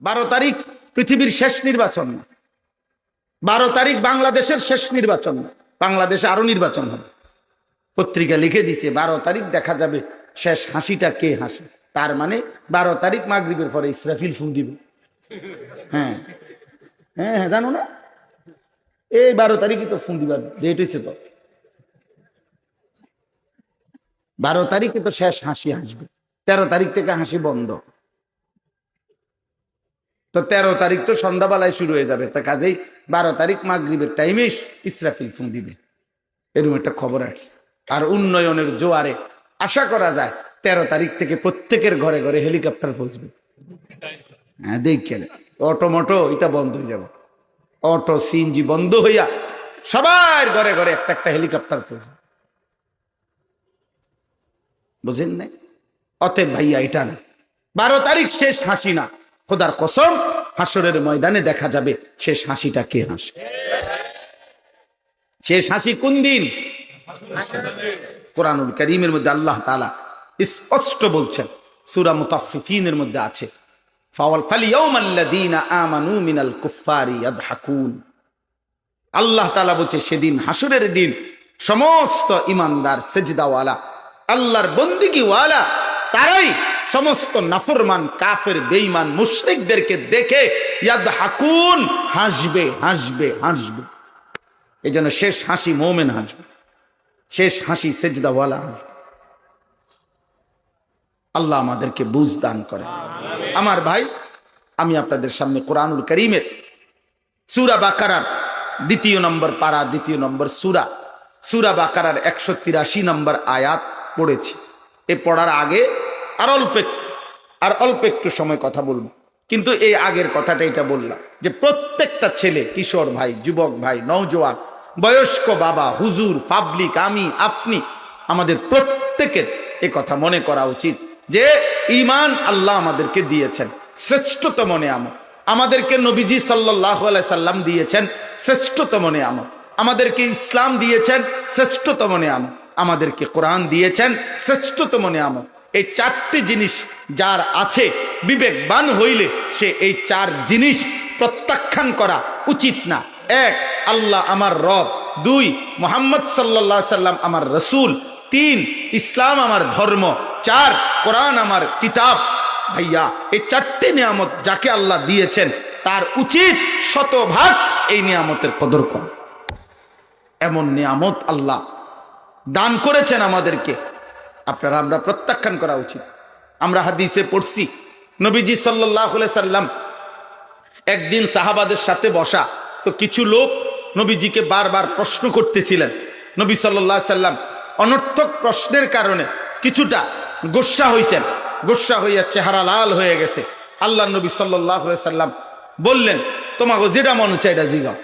বারো তারিখ পৃথিবীর শেষ নির্বাচন। বারো তারিখ বাংলাদেশের শেষ নির্বাচন। বাংলাদেশে আরও নির্বাচন হবে। পত্রিকা লিখে দিছে, বারো তারিখ দেখা যাবে শেষ হাসিটা কে হাসে। তার মানে বারো তারিখ মাগরিবের পরে ইসরাফিল ফু দিবে। হ্যাঁ। হ্যাঁ হ্যাঁ জানো না? এই বারো তারিখই তো ফোন দিবার ডেট হয়েছে তো। বারো তারিখে তো শেষ হাসি হাসবে। তেরো তারিখ থেকে হাসি বন্ধ। তো তেরো তারিখ তো সন্ধ্যাবেলায় শুরু হয়ে যাবে। তা কাজেই বারো তারিখ মাগরিবের টাইমে ইসরাফিল ফোন দিবে। এরকম একটা খবর আসছে। আর উন্নয়নের জোয়ারে আশা করা যায় তেরো তারিখ থেকে প্রত্যেকের ঘরে ঘরে হেলিকপ্টার পৌঁছবে। হ্যাঁ দেখে অটো মোটো, এটা বন্ধ হয়ে যাবে। অটো, সিএনজি বন্ধ হইয়া সবার ঘরে ঘরে একটা একটা হেলিকপ্টার পৌঁছবে। বুঝেন নাই? অতএব ভাইয়া, এটা না। বারো তারিখ শেষ হাসি না খোদার কসম হাসরের ময়দানে দেখা যাবে শেষ হাসিটা কে হাসে? শেষ হাসি কোন দিন? কোরআনুল করিমের মধ্যে আল্লাহ তালা স্পষ্ট বলছেন, সুরা মুতাফিফিনের মধ্যে আছে আল্লাহ বলছে, সেদিন হাসরের দিন সমস্ত ইমানদার, সেজদাওয়ালা, আল্লাহর বন্দিগিওয়ালা, তারাই সমস্ত নাফরমান কাফের বেঈমান মুশরিকদেরকে দেখে ইয়াদ হাকুন হাসবে হাসবে হাসবে। এই জন্য শেষ হাসি মোমেন হাসবে। শেষ হাসি সেজদাওয়ালা হাসবে। আল্লাহ আমাদেরকে বুঝ দান করে আমার ভাই আমি আপনাদের সামনে কোরআনুল করিমের সুরা বাকারার দ্বিতীয় নম্বর পারা দ্বিতীয় নম্বর সুরা সুরা বাকারার একশো তিরাশি নম্বর আয়াত পড়েছি। এ পড়ার আগে আর অল্প আর অল্প একটু সময় কথা বলব। কিন্তু এই আগের কথাটা এটা বললাম যে প্রত্যেকটা ছেলে, কিশোর ভাই, যুবক ভাই, নওজোয়ান, বয়স্ক বাবা, হুজুর পাবলিক আমি, আপনি, আমাদের প্রত্যেকের এ কথা মনে করা উচিত যে ইমান আল্লাহ আমাদেরকে দিয়েছেন। শ্রেষ্ঠতম নিয়ামত। আমাদেরকে নবীজি সাল্লাহ সাল্লাম দিয়েছেন শ্রেষ্ঠতম নিয়ামত। আমাদেরকে ইসলাম দিয়েছেন শ্রেষ্ঠতম নিয়ামত। আমাদেরকে কোরআন দিয়েছেন শ্রেষ্ঠতম নিয়ামত। এই চারটি জিনিস যার আছে, বিবেকবান হইলে সে এই চার জিনিস প্রত্যাখ্যান করা উচিত না। এক, আল্লাহ আমার রব। দুই, মোহাম্মদ সাল্লাহ সাল্লাম আমার রসুল। তিন, ইসলাম আমার ধর্ম। চার, কোরআন আমার কিতাব। ভাইয়া, এই চারটি নিয়ামত যাকে আল্লাহ দিয়েছেন, তার উচিত শতভাগ এই নিয়ামতের কদর করা এমন নিয়ামত আল্লাহ দান করেছেন আমাদেরকে। আপনারা আমরা প্রত্যাখ্যান করা উচিত। আমরা হাদিসে পড়ছি, নবীজি সাল্লাহ সাল্লাম একদিন সাহাবাদের সাথে বসা, তো কিছু লোক নবীজিকে বারবার প্রশ্ন করতেছিলেন। নবী সাল্লাহ সাল্লাম অনর্থক প্রশ্নের কারণে কিছুটা গোসা হয়েছেন গোসা হইয়া চেহারা লাল হয়ে গেছে। আল্লাহ নবী সাল্লাহ সাল্লাম বললেন তোমাকে যেটা মন হচ্ছে এটা জিগাও।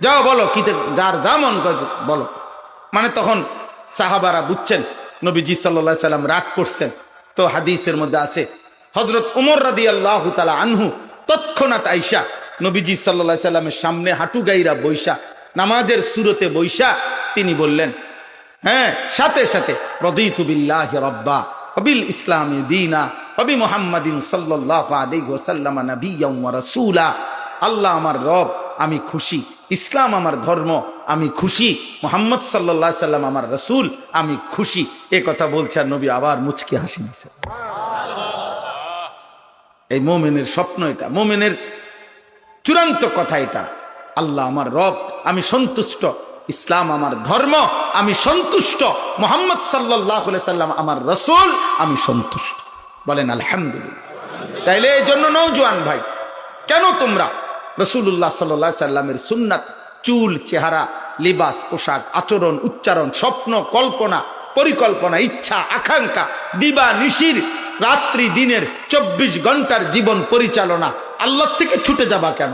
যাও বলো কি যার যা মন বলো। মানে তখন সাহাবারা বুঝছেন নবীজি সাল্লাহ সাল্লাম রাগ করছেন। তো হাদিসের মধ্যে আছে হজরত উমর রাদি আল্লাহ তালা আনহু তৎক্ষণাৎ আইসা নবীজি সাল্লা সাল্লামের সামনে হাঁটু গাইরা বৈশা নামাজের সুরতে বৈশা তিনি বললেন হ্যাঁ সাথে সাথে রদিতুবিল্লাহ রব্বা হবিল ইসলামী দিনা হবি মোহাম্মদিন সাল্লাহ রাসূলা, আল্লাহ আমার রব, আমি খুশি, ইসলাম আমার ধর্ম আমি খুশি। মোহাম্মদ সাল্লাহ সাল্লাম আমার রসুল, আমি খুশি। এ কথা বলছে আর নবী আবার মুচকি হাসি দিছে এই মোমেনের স্বপ্ন এটা। মোমেনের চূড়ান্ত কথা এটা। আল্লাহ আমার রব, আমি সন্তুষ্ট। ইসলাম আমার ধর্ম, আমি সন্তুষ্ট। মোহাম্মদ সাল্লাহ সাল্লাম আমার রসুল, আমি সন্তুষ্ট। বলেন, আলহামদুলিল্লাহ। তাইলে এই জন্য নৌজোয়ান ভাই, কেন তোমরা রসুল্লাহ সাল্লাহ সাল্লামের সুন্নাত চুল, চেহারা, লিবাস, পোশাক, আচরণ, উচ্চারণ, স্বপ্ন, কল্পনা, পরিকল্পনা, ইচ্ছা, আকাঙ্ক্ষা, দিবা, নিশির, রাত্রি, দিনের চব্বিশ ঘণ্টার জীবন পরিচালনা। আল্লাহ থেকে ছুটে যাবা কেন?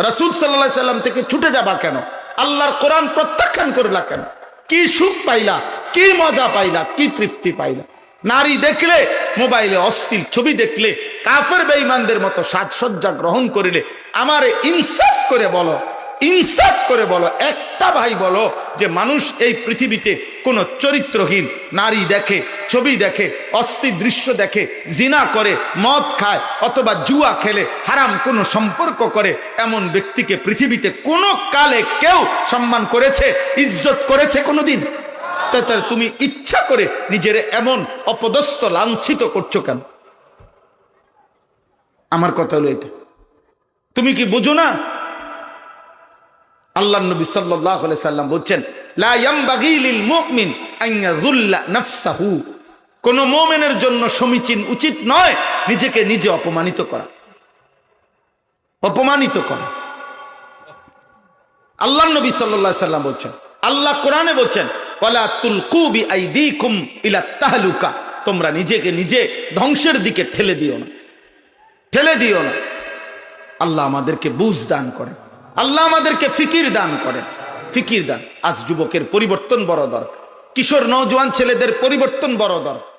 রসুল সাল্লাহ সাল্লাম থেকে ছুটে যাবা কেন? আল্লাহর কোরআন প্রত্যাখ্যান করলা কেন? কি সুখ পাইলা? কি মজা পাইলা? কি তৃপ্তি পাইলা? নারী দেখলে মোবাইলে অস্থির ছবি দেখলে, কাফের বেঈমানদের মতো সাজসজ্জা গ্রহণ করিলে আমারে ইনসাফ করে বলো। ইনসাফ করে বলো, একটা ভাই বলো যে মানুষ এই পৃথিবীতে কোনো চরিত্রহীন, নারী দেখে, ছবি দেখে, অস্থি দৃশ্য দেখে, জিনা করে, মদ খায় অথবা জুয়া খেলে, হারাম কোনো সম্পর্ক করে, এমন ব্যক্তিকে পৃথিবীতে কোনো কালে কেউ সম্মান করেছে, ইজ্জত করেছে কোনোদিন? তা তার তুমি ইচ্ছা করে নিজের এমন অপদস্থ, লাঞ্ছিত করছ কেন? আমার কথা হলো এটা। তুমি কি বুঝো না আল্লাহ নবী সাল্লাহ সাল্লাম বলছেন কোন মোমেনের জন্য সমীচীন উচিত নয় নিজেকে নিজে অপমানিত করা। অপমানিত করা। আল্লাহ নবী সাল্লাহ সাল্লাম বলছেন, আল্লাহ কোরআনে বলছেন তোমরা নিজেকে নিজে ধ্বংসের দিকে ঠেলে দিও না। ঠেলে দিও না। আল্লাহ আমাদেরকে বুঝ দান করেন। আল্লাহ আমাদেরকে ফিকির দান করেন। ফিকির দান। আজ যুবকের পরিবর্তন বড় দরকার। কিশোর নৌজওয়ান ছেলেদের পরিবর্তন বড় দরকার।